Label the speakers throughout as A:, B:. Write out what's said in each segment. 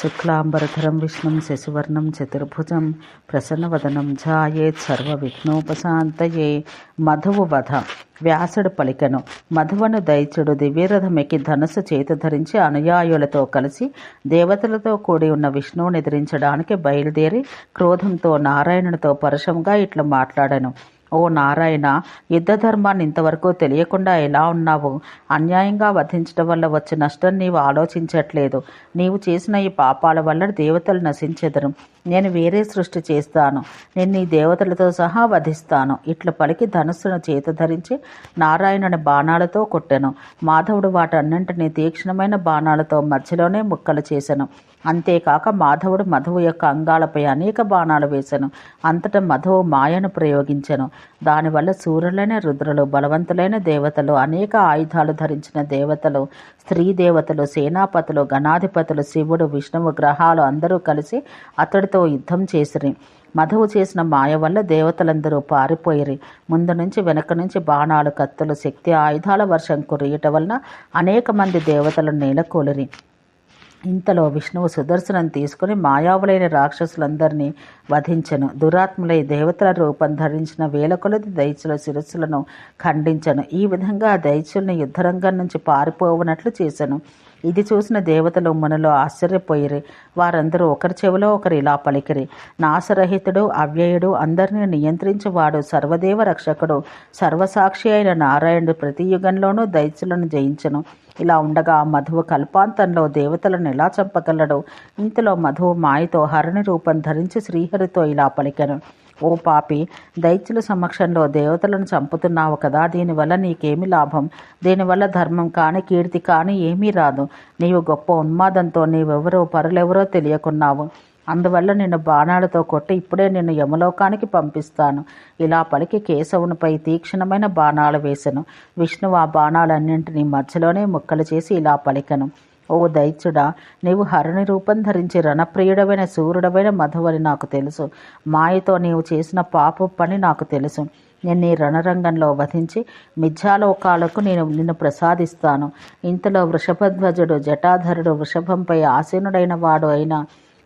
A: శుక్లాంబరధరం విష్ణుం శశివర్ణం చతుర్భుజం ప్రసన్నవదనం ఝాయేత్ సర్వవిఘ్నోపశాంతయే మధువు వధ వ్యాసుడు పలికను మధువను దైత్యుడు దివ్యరథమెక్కి ధనుసు చేత ధరించి అనుయాయులతో కలిసి దేవతలతో కూడి ఉన్న విష్ణువుని ఎదిరించడానికి బయలుదేరి క్రోధంతో నారాయణునితో పరుషంగా ఇట్లా మాట్లాడాను. ఓ నారాయణ యుద్ధ ధర్మాన్ని ఇంతవరకు తెలియకుండా ఎలా ఉన్నావు? అన్యాయంగా వధించడం వల్ల వచ్చే నష్టం నీవు ఆలోచించట్లేదు. నీవు చేసిన ఈ పాపాల వల్ల దేవతలు నశించెదరు. నేను వేరే సృష్టి చేస్తాను. నేను నీ దేవతలతో సహా వధిస్తాను. ఇట్లా పలికి ధనుస్సును చేత ధరించి నారాయణుని బాణాలతో కొట్టాను. మాధవుడు వాటన్నింటినీ తీక్షణమైన బాణాలతో మధ్యలోనే ముక్కలు చేశాను అంతేకాక మాధవుడు మధువు యొక్క అంగాలపై అనేక బాణాలు వేశాను అంతటా మధువు మాయను ప్రయోగించాను. దానివల్ల సూర్యులైన రుద్రులు బలవంతులైన దేవతలు అనేక ఆయుధాలు ధరించిన దేవతలు స్త్రీ దేవతలు సేనాపతులు గణాధిపతులు శివుడు విష్ణువు గ్రహాలు అందరూ కలిసి అతడితో యుద్ధం చేసిరి. మధువు చేసిన మాయ వల్ల దేవతలందరూ పారిపోయిరి. ముందు నుంచి వెనక నుంచి బాణాలు కత్తులు శక్తి ఆయుధాల వర్షం కురియట వలన అనేక మంది దేవతలు నేలకూలిరి. ఇంతలో విష్ణువు సుదర్శనం తీసుకుని మాయావులైన రాక్షసులందరినీ వధించను. దురాత్ములై దేవతల రూపం ధరించిన వేల కొలది దైత్యుల శిరస్సులను ఖండించను. ఈ విధంగా దైత్యుల్ని యుద్ధరంగం నుంచి పారిపోవనట్లు చేశాను ఇది చూసిన దేవతలు మనలో ఆశ్చర్యపోయిరి. వారందరూ ఒకరి చెవిలో ఒకరు ఇలా పలికిరి. నాశరహితుడు అవ్యయుడు అందరినీ నియంత్రించేవాడు సర్వదేవ రక్షకుడు సర్వసాక్షి అయిన నారాయణుడు ప్రతి యుగంలోనూ దైత్యులను జయించను. ఇలా ఉండగా మధువు కల్పాంతంలో దేవతలను ఎలా చంపగలడు ఇంతలో మధువు మాయతో హరణి రూపం ధరించి శ్రీహరితో ఇలా పలికెను. ఓ పాపి దైత్యుల సమక్షంలో దేవతలను చంపుతున్నావు కదా దీనివల్ల నీకేమి లాభం? దీనివల్ల ధర్మం కాని కీర్తి కాని ఏమీ రాదు. నీవు గొప్ప ఉన్మాదంతో నీవెవరో పరులెవరో తెలియకున్నావు. అందువల్ల నిన్ను బాణాలతో కొట్టి ఇప్పుడే నిన్ను యమలోకానికి పంపిస్తాను. ఇలా పలికి కేశవునిపై తీక్షణమైన బాణాలు వేసెను. విష్ణువు ఆ బాణాలన్నింటినీ మధ్యలోనే ముక్కలు చేసి ఇలా పలికను. ఓ దైత్యుడా నీవు హరణి రూపం ధరించి రణప్రియుడమైన సూర్యుడమైన మధువని నాకు తెలుసు. మాయతో నీవు చేసిన పాప పని నాకు తెలుసు. నేను ఈ రణరంగంలో వధించి మిథ్యాలోకాలకు నేను నిన్ను ప్రసాదిస్తాను. ఇంతలో వృషభధ్వజుడు జటాధరుడు వృషభంపై ఆసీనుడైన వాడు అయిన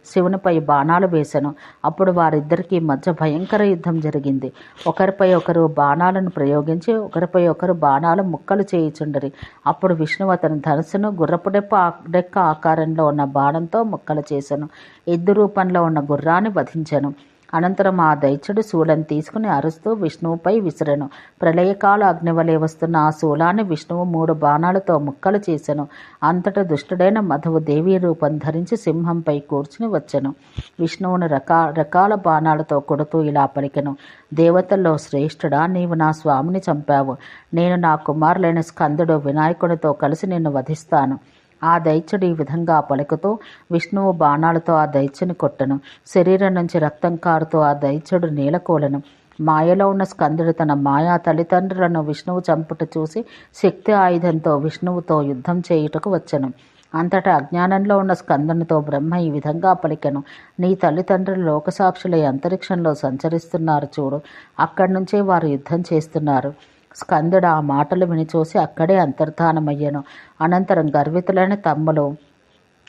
A: శివునిపై బాణాలు వేశాను. అప్పుడు వారిద్దరికీ మధ్య భయంకర యుద్ధం జరిగింది. ఒకరిపై ఒకరు బాణాలను ప్రయోగించి ఒకరిపై ఒకరు బాణాలు ముక్కలు చేయుచుండరి. అప్పుడు విష్ణువు అతని ధనుసును గుర్రపుడెప్ప డెక్క ఆకారంలో ఉన్న బాణంతో ముక్కలు చేశాను. ఎద్దు రూపంలో ఉన్న గుర్రాన్ని వధించాను. అనంతరం ఆ దైత్యుడు శూలను తీసుకుని అరుస్తూ విష్ణువుపై విసిరను. ప్రళయకాల అగ్నివలే వస్తున్న ఆ శూలాన్ని విష్ణువు మూడు బాణాలతో ముక్కలు చేసెను. అంతట దుష్టుడైన మధువు దేవీ రూపం ధరించి సింహంపై కూర్చుని వచ్చెను. విష్ణువును రకా రకాల బాణాలతో కొడుతూ ఇలా పలికెను. దేవతల్లో శ్రేష్ఠుడా నీవు నా స్వామిని చంపావు. నేను నా కుమారులైన స్కందుడు వినాయకుడితో కలిసి నిన్ను వధిస్తాను. ఆ దైత్యుడు ఈ విధంగా పలుకుతూ విష్ణువు బాణాలతో ఆ దైత్యుని కొట్టను. శరీరం నుంచి రక్తం కారుతూ ఆ దైత్యుడు నీలకూలను మాయలో ఉన్న స్కందుడు తన మాయా తల్లిదండ్రులను విష్ణువు చంపుట చూసి శక్తి ఆయుధంతో విష్ణువుతో యుద్ధం చేయుటకు వచ్చను. అంతటా అజ్ఞానంలో ఉన్న స్కందనతో బ్రహ్మ ఈ విధంగా పలికెను. నీ తల్లిదండ్రులు లోకసాక్షులై అంతరిక్షంలో సంచరిస్తున్నారు చూడు. అక్కడి నుంచే వారు యుద్ధం చేస్తున్నారు. స్కందుడు ఆ మాటలు విని చూసి అక్కడే అంతర్ధానమయ్యాను. అనంతరం గర్వితులైన తమ్ములు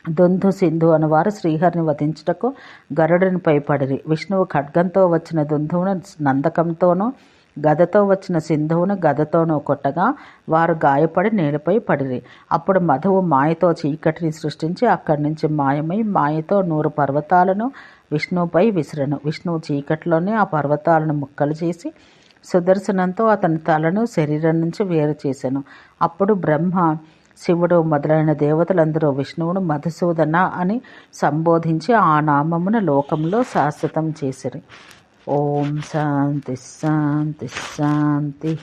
A: దుంధు సింధు అనువారు శ్రీహరిని వధించుటకు గరుడునిపై పడిరి విష్ణువు ఖడ్గంతో వచ్చిన దుంధువును నందకంతోనూ గదతో వచ్చిన సింధువును గదతోనూ కొట్టగా వారు గాయపడి నేలపై పడిరి. అప్పుడు మధువు మాయతో చీకటిని సృష్టించి అక్కడి నుంచి మాయమై మాయతో నూరు పర్వతాలను విష్ణువుపై విసిరను. విష్ణువు చీకటిలోనే ఆ పర్వతాలను ముక్కలు చేసి సుదర్శనంతో అతని తలను శరీరం నుంచి వేరు చేశాను. అప్పుడు బ్రహ్మ శివుడు మొదలైన దేవతలందరూ విష్ణువును మధుసూదన అని సంబోధించి ఆ నామమున లోకంలో శాశ్వతం చేసిరి. ఓం శాంతి శాంతి శాంతి